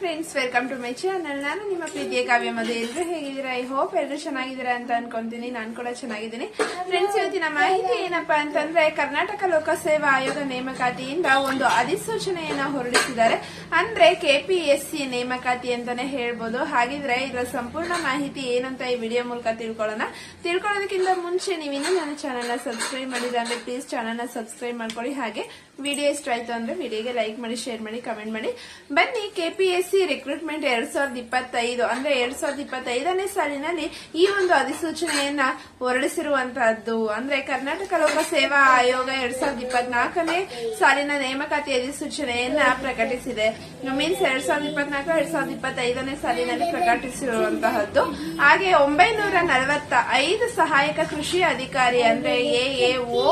Friends welcome to my channel ನಾನು ನಿಮ್ಮ ಪ್ರೀತಿಯ ಕಾವ್ಯ ಮದುವೆ ಎಲ್ರು ಹೇಗಿದ್ದೀರಾ? ಐ ಹೋಪ್ ಎಲ್ಲರೂ ಚೆನ್ನಾಗಿದ್ದೀರಾ ಅಂತ ಅನ್ಕೊಂತೀನಿ. ನಾನು ಕೂಡ ಚೆನ್ನಾಗಿದ್ದೀನಿ. ಫ್ರೆಂಡ್ಸ್ ಇವತ್ತಿನ ಮಾಹಿತಿ ಏನಪ್ಪಾ ಅಂತಂದ್ರೆ, ಕರ್ನಾಟಕ ಲೋಕಸೇವಾ ಆಯೋಗ ನೇಮಕಾತಿಯಿಂದ ಒಂದು ಅಧಿಸೂಚನೆಯನ್ನ ಹೊರಡಿಸಿದ್ದಾರೆ. ಅಂದ್ರೆ ಕೆಪಿಎಸ್ಸಿ ನೇಮಕಾತಿ ಅಂತಾನೆ ಹೇಳ್ಬೋದು. ಹಾಗಿದ್ರೆ ಇದರ ಸಂಪೂರ್ಣ ಮಾಹಿತಿ ಏನಂತ ಈ ವಿಡಿಯೋ ಮೂಲಕ ತಿಳ್ಕೊಳ್ಳೋಣ. ತಿಳ್ಕೊಳ್ಳೋದಕ್ಕಿಂತ ಮುಂಚೆ ನೀವಿನ್ನೂ ನನ್ನ ಚಾನಲ್ ಸಬ್ಸ್ಕ್ರೈಬ್ ಮಾಡಿದ್ರೆ ಅಂದ್ರೆ ಪ್ಲೀಸ್ ಚಾನಲ್ ಸಬ್ಸ್ಕ್ರೈಬ್ ಮಾಡ್ಕೊಳ್ಳಿ. ಹಾಗೆ ವಿಡಿಯೋ ಇಷ್ಟ ಆಯ್ತು ಅಂದ್ರೆ ವಿಡಿಯೋಗೆ ಲೈಕ್ ಮಾಡಿ ಶೇರ್ ಮಾಡಿ ಕಮೆಂಟ್ ಮಾಡಿ. ಬನ್ನಿ ಕೆಪಿಎಸ್ಸಿ ರಿಕ್ರೂಟ್ಮೆಂಟ್ ಎರಡ್ ಸಾವಿರದ ಇಪ್ಪತ್ತೈದು, ಅಂದ್ರೆ ಎರಡ್ ಸಾವಿರದ ಇಪ್ಪತ್ತೈದನೇ ಸಾಲಿನಲ್ಲಿ ಈ ಒಂದು ಅಧಿಸೂಚನೆಯನ್ನ ಹೊರಡಿಸಿರುವಂತಹದ್ದು. ಅಂದ್ರೆ ಕರ್ನಾಟಕ ಲೋಕ ಸೇವಾ ಆಯೋಗ ಎರಡ್ ಸಾವಿರದ ಇಪ್ಪತ್ನಾಲ್ಕನೇ ಸಾಲಿನ ನೇಮಕಾತಿ ಅಧಿಸೂಚನೆಯನ್ನ ಪ್ರಕಟಿಸಿದೆ. ಮೀನ್ಸ್ ಎರಡ್ ಸಾವಿರದ ಇಪ್ಪತ್ನಾಲ್ಕು, ಎರಡ್ ಸಾವಿರದ ಇಪ್ಪತ್ತೈದನೇ ಸಾಲಿನಲ್ಲಿ ಪ್ರಕಟಿಸಿರುವಂತಹದ್ದು. ಹಾಗೆ ಒಂಬೈನೂರ ನಲವತ್ತ ಐದು ಸಹಾಯಕ ಕೃಷಿ ಅಧಿಕಾರಿ, ಅಂದ್ರೆ ಎಎಒ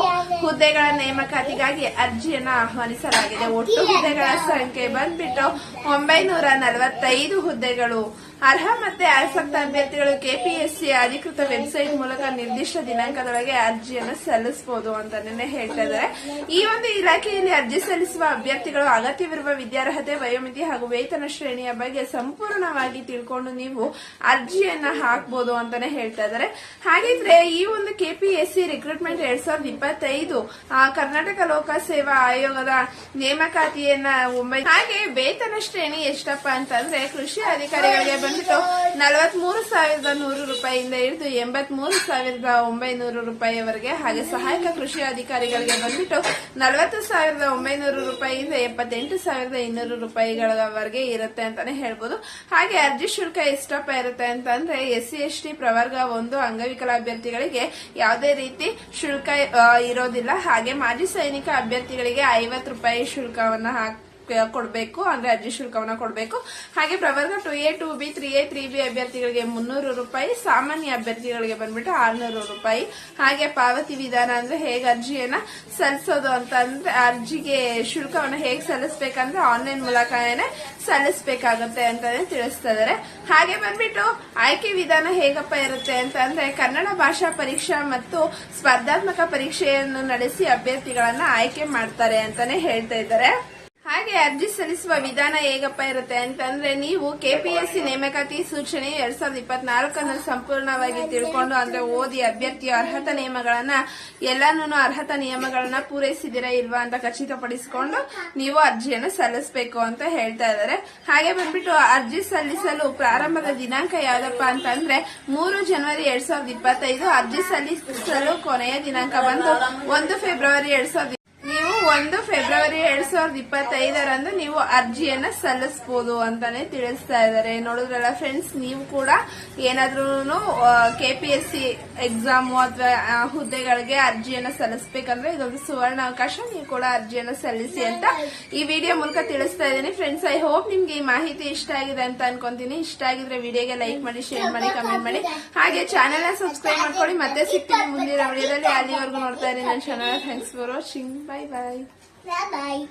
ಹುದ್ದೆಗಳ ನೇಮಕಾತಿಗಾಗಿ ಅರ್ಜಿಯನ್ನ ಆಹ್ವಾನಿಸಲಾಗಿದೆ. ಒಟ್ಟು ಹುದ್ದೆಗಳ ಸಂಖ್ಯೆ ಬಂದ್ಬಿಟ್ಟು ಒಂಬೈನೂರ ನಲವತ್ತೈದು ಹುದ್ದೆಗಳು ಅರ್ಹ ಮತ್ತೆ ಆಸಕ್ತ ಅಭ್ಯರ್ಥಿಗಳು ಕೆಪಿಎಸ್ಸಿ ಅಧಿಕೃತ ವೆಬ್ಸೈಟ್ ಮೂಲಕ ನಿರ್ದಿಷ್ಟ ದಿನಾಂಕದೊಳಗೆ ಅರ್ಜಿಯನ್ನು ಸಲ್ಲಿಸಬಹುದು ಅಂತಾನೆ ಹೇಳ್ತಾ ಇದ್ದಾರೆ. ಈ ಒಂದು ಇಲಾಖೆಯಲ್ಲಿ ಅರ್ಜಿ ಸಲ್ಲಿಸುವ ಅಭ್ಯರ್ಥಿಗಳು ಅಗತ್ಯವಿರುವ ವಿದ್ಯಾರ್ಹತೆ, ವಯೋಮಿತಿ ಹಾಗೂ ವೇತನ ಶ್ರೇಣಿಯ ಬಗ್ಗೆ ಸಂಪೂರ್ಣವಾಗಿ ತಿಳ್ಕೊಂಡು ನೀವು ಅರ್ಜಿಯನ್ನ ಹಾಕಬಹುದು ಅಂತಾನೆ ಹೇಳ್ತಾ ಇದ್ದಾರೆ. ಹಾಗಿದ್ರೆ ಈ ಒಂದು ಕೆಪಿಎಸ್ಸಿ ರಿಕ್ರೂಟ್ಮೆಂಟ್ ಎರಡ್ ಸಾವಿರದ ಇಪ್ಪತ್ತೈದು ಕರ್ನಾಟಕ ಲೋಕ ಸೇವಾ ಆಯೋಗದ ನೇಮಕಾತಿಯನ್ನ ಒಂಬೈ ಹಾಗೆ ವೇತನ ಶ್ರೇಣಿ ಎಷ್ಟಪ್ಪ ಅಂತಂದ್ರೆ ಕೃಷಿ ಅಧಿಕಾರಿಗಳಿಗೆ ಬಂದ್ಬಿಟ್ಟು ನಲವತ್ಮೂರು ಸಾವಿರದ ನೂರು ರೂಪಾಯಿಯಿಂದ ಹಿಡಿದು ಎಂಬತ್ಮೂರು ಸಾವಿರದ ಒಂಬೈನೂರು ರೂಪಾಯಿವರೆಗೆ ಹಾಗೆ ಸಹಾಯಕ ಕೃಷಿ ಅಧಿಕಾರಿಗಳಿಗೆ ಬಂದ್ಬಿಟ್ಟು ನಲವತ್ತು ಸಾವಿರದ ಒಂಬೈನೂರು ರೂಪಾಯಿಯಿಂದ ಎಪ್ಪತ್ತೆಂಟು ಸಾವಿರದ ಇನ್ನೂರು ರೂಪಾಯಿಗಳವರೆಗೆ ಇರುತ್ತೆ ಅಂತಾನೆ ಹೇಳ್ಬೋದು. ಹಾಗೆ ಅರ್ಜಿ ಶುಲ್ಕ ಎಷ್ಟಪ್ಪ ಇರುತ್ತೆ ಅಂತಂದ್ರೆ ಎಸ್ ಸಿ ಎಸ್ ಟಿ ಪ್ರವರ್ಗ ಒಂದು ಅಂಗವಿಕಲ ಅಭ್ಯರ್ಥಿಗಳಿಗೆ ಯಾವುದೇ ರೀತಿ ಶುಲ್ಕ ಇರೋದಿಲ್ಲ. ಹಾಗೆ ಮಾಜಿ ಸೈನಿಕ ಅಭ್ಯರ್ಥಿಗಳಿಗೆ ಐವತ್ತು ರೂಪಾಯಿ ಶುಲ್ಕವನ್ನು ಹಾಕ್ ಕೊಡಬೇಕು, ಅಂದ್ರೆ ಅರ್ಜಿ ಶುಲ್ಕವನ್ನ ಕೊಡಬೇಕು. ಹಾಗೆ ಪ್ರವರ್ಗ two A two B three A three B ಅಭ್ಯರ್ಥಿಗಳಿಗೆ ಮುನ್ನೂರು ರೂಪಾಯಿ, ಸಾಮಾನ್ಯ ಅಭ್ಯರ್ಥಿಗಳಿಗೆ ಬಂದ್ಬಿಟ್ಟು ಆರ್ನೂರು ರೂಪಾಯಿ. ಹಾಗೆ ಪಾವತಿ ವಿಧಾನ ಅಂದ್ರೆ ಹೇಗೆ ಅರ್ಜಿಯನ್ನ ಸಲ್ಲಿಸೋದು ಅಂತ ಅಂದ್ರೆ ಅರ್ಜಿಗೆ ಶುಲ್ಕವನ್ನ ಹೇಗೆ ಸಲ್ಲಿಸಬೇಕಂದ್ರೆ ಆನ್ಲೈನ್ ಮೂಲಕನೇ ಸಲ್ಲಿಸಬೇಕಾಗುತ್ತೆ ಅಂತಾನೆ ತಿಳಿಸ್ತಾ ಇದಾರೆ. ಹಾಗೆ ಬಂದ್ಬಿಟ್ಟು ಆಯ್ಕೆ ವಿಧಾನ ಹೇಗಪ್ಪ ಇರುತ್ತೆ ಅಂತ ಅಂದ್ರೆ ಕನ್ನಡ ಭಾಷಾ ಪರೀಕ್ಷಾ ಮತ್ತು ಸ್ಪರ್ಧಾತ್ಮಕ ಪರೀಕ್ಷೆಯನ್ನು ನಡೆಸಿ ಅಭ್ಯರ್ಥಿಗಳನ್ನ ಆಯ್ಕೆ ಮಾಡ್ತಾರೆ ಅಂತಾನೆ ಹೇಳ್ತಾ ಇದ್ದಾರೆ ಹಾಗೆ ಅರ್ಜಿ ಸಲ್ಲಿಸುವ ವಿಧಾನ ಹೇಗಪ್ಪ ಇರುತ್ತೆ ಅಂತಂದ್ರೆ ನೀವು ಕೆಪಿಎಸ್ಸಿ ನೇಮಕಾತಿ ಸೂಚನೆ ಎರಡ್ ಸಾವಿರದ ಇಪ್ಪತ್ನಾಲ್ಕನ್ನು ಸಂಪೂರ್ಣವಾಗಿ ತಿಳ್ಕೊಂಡು ಅಂದ್ರೆ ಓದಿ ಅಭ್ಯರ್ಥಿಯ ಅರ್ಹತಾ ನಿಯಮಗಳನ್ನ ಎಲ್ಲಾನು ಅರ್ಹತಾ ನಿಯಮಗಳನ್ನ ಪೂರೈಸಿದಿರಾ ಇಲ್ವಾ ಅಂತ ಖಚಿತಪಡಿಸಿಕೊಂಡು ನೀವು ಅರ್ಜಿಯನ್ನು ಸಲ್ಲಿಸಬೇಕು ಅಂತ ಹೇಳ್ತಾ ಇದ್ದಾರೆ. ಹಾಗೆ ಬಂದ್ಬಿಟ್ಟು ಅರ್ಜಿ ಸಲ್ಲಿಸಲು ಪ್ರಾರಂಭದ ದಿನಾಂಕ ಯಾವ್ದಪ್ಪ ಅಂತಂದ್ರೆ ಮೂರು ಜನವರಿ ಎರಡ್ ಸಾವಿರದ ಇಪ್ಪತ್ತೈದು. ಅರ್ಜಿ ಸಲ್ಲಿಸಲು ಕೊನೆಯ ದಿನಾಂಕ ಬಂದು ಒಂದು ಫೆಬ್ರವರಿ ಎರಡ್ ಸಾವಿರದ ಒಂದು ಫೆಬ್ರವರಿ ಎರಡ್ ಸಾವಿರದ ಇಪ್ಪತ್ತೈದರಂದು ನೀವು ಅರ್ಜಿಯನ್ನ ಸಲ್ಲಿಸಬಹುದು ಅಂತಾನೆ ತಿಳಿಸ್ತಾ ಇದ್ದಾರೆ. ನೋಡಿದ್ರಲ್ಲ ಫ್ರೆಂಡ್ಸ್ ನೀವು ಕೂಡ ಏನಾದ್ರೂ ಸಿ ಎಕ್ಸಾಮ್ ಅಥವಾ ಹುದ್ದೆಗಳಿಗೆ ಅರ್ಜಿಯನ್ನ ಸಲ್ಲಿಸಬೇಕಂದ್ರೆ ಇದೊಂದು ಸುವರ್ಣ ಅವಕಾಶ. ನೀವು ಕೂಡ ಅರ್ಜಿಯನ್ನ ಸಲ್ಲಿಸಿ ಅಂತ ಈ ವಿಡಿಯೋ ಮೂಲಕ ತಿಳಿಸ್ತಾ ಇದ್ದೀನಿ. ಫ್ರೆಂಡ್ಸ್ ಐ ಹೋಪ್ ನಿಮ್ಗೆ ಈ ಮಾಹಿತಿ ಇಷ್ಟ ಆಗಿದೆ ಅಂತ ಅನ್ಕೊಂತೀನಿ. ಇಷ್ಟ ಆಗಿದ್ರೆ ವಿಡಿಯೋಗೆ ಲೈಕ್ ಮಾಡಿ ಶೇರ್ ಮಾಡಿ ಕಮೆಂಟ್ ಮಾಡಿ. ಹಾಗೆ ಚಾನೆಲ್ ಸಬ್ಸ್ಕ್ರೈಬ್ ಮಾಡ್ಕೊಳ್ಳಿ. ಮತ್ತೆ ಸಿಗ್ತೀನಿ ಮುಂದಿನ ವಿಡಿಯೋದಲ್ಲಿ ಅಲ್ಲಿವರೆಗೂ ನೋಡ್ತಾ ಇದ್ದೀನಿ ನನ್ನ channel thanks for watching bye bye Bye bye.